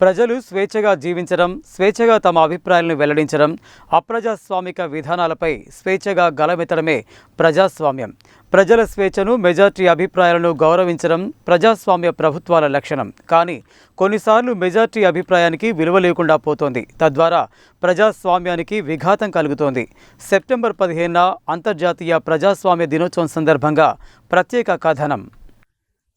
ప్రజలు స్వేచ్ఛగా జీవించడం స్వేచ్ఛగా తమ అభిప్రాయాలను వెల్లడించడం అప్రజాస్వామిక విధానాలపై స్వేచ్ఛగా గలమెత్తడమే ప్రజాస్వామ్యం. ప్రజల స్వేచ్ఛను మెజార్టీ అభిప్రాయాలను గౌరవించడం ప్రజాస్వామ్య ప్రభుత్వాల లక్షణం. కానీ కొన్నిసార్లు మెజార్టీ అభిప్రాయానికి విలువ లేకుండా పోతోంది. తద్వారా ప్రజాస్వామ్యానికి విఘాతం కలుగుతోంది. సెప్టెంబర్ పదిహేనున అంతర్జాతీయ ప్రజాస్వామ్య దినోత్సవం సందర్భంగా ప్రత్యేక కథనం.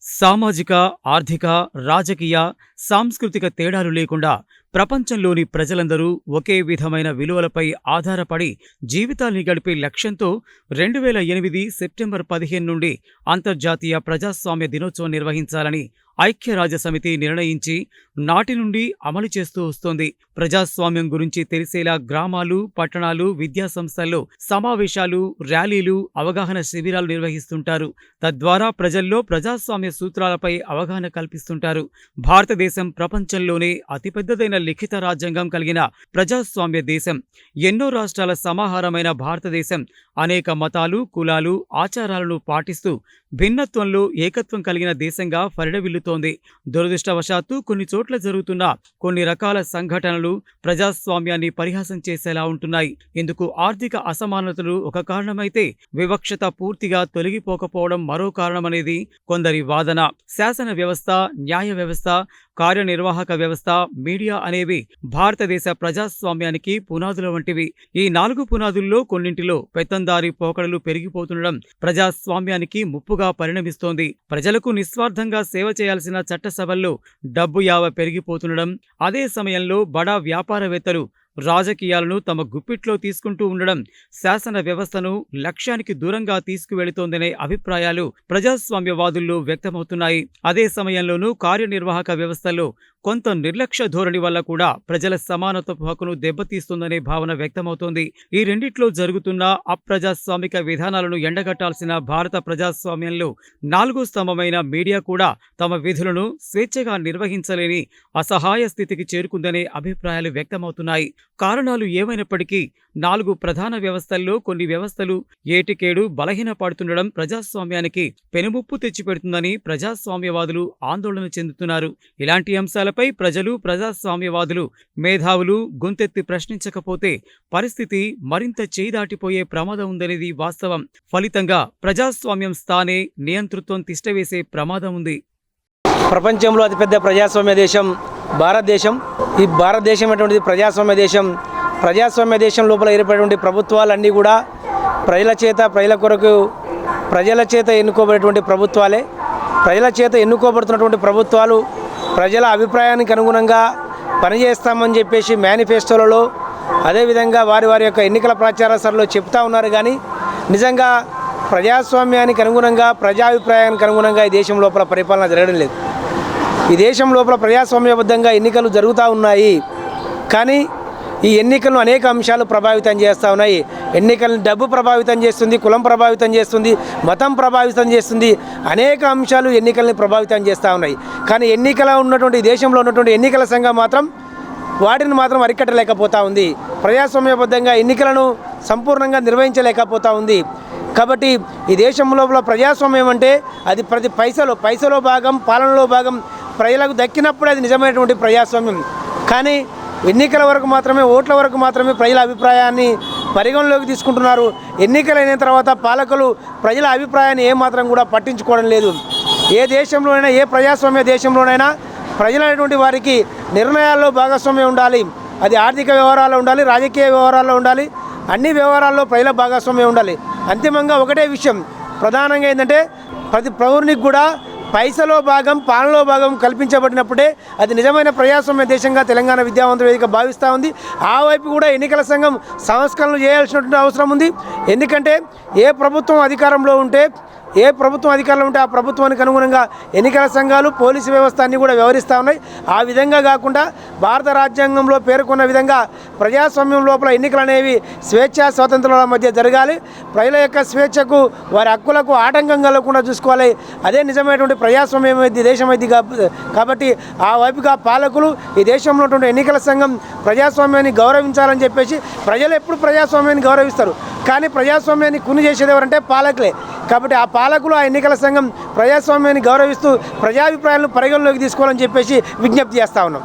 సామాజిక ఆర్థిక రాజకీయ సాంస్కృతిక తేడాలు లేకుండా ప్రపంచంలోని ప్రజలందరూ ఒకే విధమైన విలువలపై ఆధారపడి జీవితాల్ని గడిపే లక్ష్యంతో రెండు వేల ఎనిమిది సెప్టెంబర్ పదిహేను నుండి అంతర్జాతీయ ప్రజాస్వామ్య దినోత్సవం నిర్వహించాలని ఐక్యరాజ్యసమితి నిర్ణయించి నాటి నుండి అమలు చేస్తూ వస్తోంది. ప్రజాస్వామ్యం గురించి తెలిసేలా గ్రామాలు పట్టణాలు విద్యా సంస్థల్లో సమావేశాలు ర్యాలీలు అవగాహన శిబిరాలు నిర్వహిస్తుంటారు. తద్వారా ప్రజల్లో ప్రజాస్వామ్య సూత్రాలపై అవగాహన కల్పిస్తుంటారు. భారతదేశం ప్రపంచంలోనే అతిపెద్దదైన లిఖిత రాజ్యాంగం కలిగిన ప్రజాస్వామ్య దేశం. ఎన్నో రాష్ట్రాల సమాహారమైన భారతదేశం అనేక మతాలు కులాలు ఆచారాలను పాటిస్తూ భిన్నత్వంలో ఏకత్వం కలిగిన దేశంగా పరిడవిల్లుతోంది దురదృష్టవశాత్తు కొన్ని చోట్ల జరుగుతున్న కొన్ని రకాల సంఘటనలు ప్రజాస్వామ్యాన్ని పరిహాసం చేసేలా ఉంటున్నాయి. ఇందుకు ఆర్థిక అసమానతలు ఒక కారణమైతే వివక్షత పూర్తిగా తొలగిపోకపోవడం మరో కారణమనేది కొందరి వాదన. శాసన వ్యవస్థ న్యాయ వ్యవస్థ కార్యనిర్వాహక వ్యవస్థ మీడియా అనేవి భారతదేశ ప్రజాస్వామ్యానికి పునాదుల వంటివి. ఈ నాలుగు పునాదుల్లో కొన్నింటిలో పెత్తందారి పోకడలు పెరిగిపోతుండడం ప్రజాస్వామ్యానికి ముప్పుగా పరిణమిస్తోంది. ప్రజలకు నిస్వార్థంగా సేవ చేయాల్సిన చట్టసభల్లో డబ్బు యావ పెరిగిపోతుండడం అదే సమయంలో బడా వ్యాపారవేత్తలు రాజకీయాలను తమ గుప్పిట్లో తీసుకుంటూ ఉండడం శాసన వ్యవస్థను లక్ష్యానికి దూరంగా తీసుకువెళుతోందనే అభిప్రాయాలు ప్రజాస్వామ్యవాదుల్లో వ్యక్తమవుతున్నాయి. అదే సమయంలోనూ కార్యనిర్వాహక వ్యవస్థలో కొంత నిర్లక్ష్య ధోరణి వల్ల కూడా ప్రజల సమానత్వ హక్కును దెబ్బతీస్తుందనే భావన వ్యక్తమవుతోంది. ఈ రెండిట్లో జరుగుతున్న అప్రజాస్వామిక విధానాలను ఎండగట్టాల్సిన భారత ప్రజాస్వామ్యంలో నాలుగో స్తంభమైన మీడియా కూడా తమ విధులను స్వేచ్ఛగా నిర్వహించలేని అసహాయ స్థితికి చేరుకుందనే అభిప్రాయాలు వ్యక్తమవుతున్నాయి. కారణాలు ఏమైనప్పటికీ నాలుగు ప్రధాన వ్యవస్థల్లో కొన్ని వ్యవస్థలు ఏటికేడు బలహీనపడుతుండడం ప్రజాస్వామ్యానికి పెనుముప్పు తెచ్చిపెడుతుందని ప్రజాస్వామ్యవాదులు ఆందోళన చెందుతున్నారు. ఇలాంటి అంశాలపై ప్రజలు ప్రజాస్వామ్యవాదులు మేధావులు గొంతెత్తి ప్రశ్నించకపోతే పరిస్థితి మరింత చేదాటిపోయే ప్రమాదం ఉందనేది వాస్తవం. ఫలితంగా ప్రజాస్వామ్యం స్థానే నియంతృత్వం తిష్టవేసే ప్రమాదం ఉంది. ప్రపంచంలో అతిపెద్ద ప్రజాస్వామ్య దేశం భారతదేశం. ఈ భారతదేశం అటువంటిది ప్రజాస్వామ్య దేశం. ప్రజాస్వామ్య దేశం లోపల ఏర్పడేటువంటి ప్రభుత్వాలన్నీ కూడా ప్రజల చేత ప్రజల కొరకు ప్రజల చేత ఎన్నుకోబడేటువంటి ప్రభుత్వాలే. ప్రజల చేత ఎన్నుకోబడుతున్నటువంటి ప్రభుత్వాలు ప్రజల అభిప్రాయానికి అనుగుణంగా పనిచేస్తామని చెప్పేసి మేనిఫెస్టోలలో అదేవిధంగా వారి వారి యొక్క ఎన్నికల ప్రచార సభలో చెప్తా ఉన్నారు కానీ నిజంగా ప్రజాస్వామ్యానికి అనుగుణంగా ప్రజాభిప్రాయానికి అనుగుణంగా ఈ దేశం లోపల పరిపాలన జరగడం లేదు. ఈ దేశం లోపల ప్రజాస్వామ్యబద్ధంగా ఎన్నికలు జరుగుతూ ఉన్నాయి. కానీ ఈ ఎన్నికలను అనేక అంశాలు ప్రభావితం చేస్తూ ఉన్నాయి. ఎన్నికలను డబ్బు ప్రభావితం చేస్తుంది కులం ప్రభావితం చేస్తుంది మతం ప్రభావితం చేస్తుంది. అనేక అంశాలు ఎన్నికల్ని ప్రభావితం చేస్తూ ఉన్నాయి. కానీ ఎన్నికల ఉన్నటువంటి దేశంలో ఉన్నటువంటి ఎన్నికల సంఘం మాత్రం వాటిని మాత్రం అరికట్టలేకపోతా ఉంది. ప్రజాస్వామ్యబద్ధంగా ఎన్నికలను సంపూర్ణంగా నిర్వహించలేకపోతా ఉంది. కాబట్టి ఈ దేశం లోపల ప్రజాస్వామ్యం అంటే అది ప్రతి పైసలో పైసలో భాగం పాలనలో భాగం ప్రజలకు దక్కినప్పుడు అది నిజమైనటువంటి ప్రజాస్వామ్యం. కానీ ఎన్నికల వరకు మాత్రమే ఓట్ల వరకు మాత్రమే ప్రజల అభిప్రాయాన్ని పరిగణలోకి తీసుకుంటున్నారు. ఎన్నికలైన తర్వాత పాలకులు ప్రజల అభిప్రాయాన్ని ఏమాత్రం కూడా పట్టించుకోవడం లేదు. ఏ దేశంలోనైనా ఏ ప్రజాస్వామ్య దేశంలోనైనా ప్రజలైనటువంటి వారికి నిర్ణయాల్లో భాగస్వామ్యం ఉండాలి. అది ఆర్థిక వ్యవహారాల్లో ఉండాలి రాజకీయ వ్యవహారాల్లో ఉండాలి అన్ని వ్యవహారాల్లో ప్రజల భాగస్వామ్యం ఉండాలి. అంతిమంగా ఒకటే విషయం ప్రధానంగా ఏంటంటే ప్రతి పౌరునికి కూడా పైసలో భాగం పాలనలో భాగం కల్పించబడినప్పుడే అది నిజమైన ప్రజాస్వామ్య దేశంగా తెలంగాణ విద్యావంతుల వేదిక భావిస్తూ ఉంది. ఆ వైపు కూడా ఎన్నికల సంఘం సంస్కరణలు చేయాల్సినటువంటి అవసరం ఉంది. ఎందుకంటే ఏ ప్రభుత్వం అధికారంలో ఉంటే ఏ ప్రభుత్వం అధికారంలో ఉంటే ఆ ప్రభుత్వానికి అనుగుణంగా ఎన్నికల సంఘాలు పోలీసు వ్యవస్థ అన్నీ కూడా వ్యవహరిస్తూ ఉన్నాయి. ఆ విధంగా కాకుండా భారత రాజ్యాంగంలో పేర్కొన్న విధంగా ప్రజాస్వామ్యం లోపల ఎన్నికలు అనేవి స్వేచ్ఛ స్వాతంత్రాల మధ్య జరగాలి. ప్రజల యొక్క స్వేచ్ఛకు వారి హక్కులకు ఆటంకం కలగకుండా చూసుకోవాలి. అదే నిజమైనటువంటి ప్రజాస్వామ్యం ఇది దేశం ఇది కాబ- కాబట్టి ఆ వైపుగా పాలకులు ఈ దేశంలో ఉన్నటువంటి ఎన్నికల సంఘం ప్రజాస్వామ్యాన్ని గౌరవించాలని చెప్పేసి ప్రజలు ఎప్పుడు ప్రజాస్వామ్యాన్ని గౌరవిస్తారు. కానీ ప్రజాస్వామ్యాన్ని కుని చేసేది ఎవరంటే పాలకులే. కాబట్టి ఆ పాలకులు ఆ ఎన్నికల సంఘం ప్రజాస్వామ్యాన్ని గౌరవిస్తూ ప్రజాభిప్రాయాలను పరిగణలోకి తీసుకోవాలని చెప్పేసి విజ్ఞప్తి చేస్తా ఉన్నాం.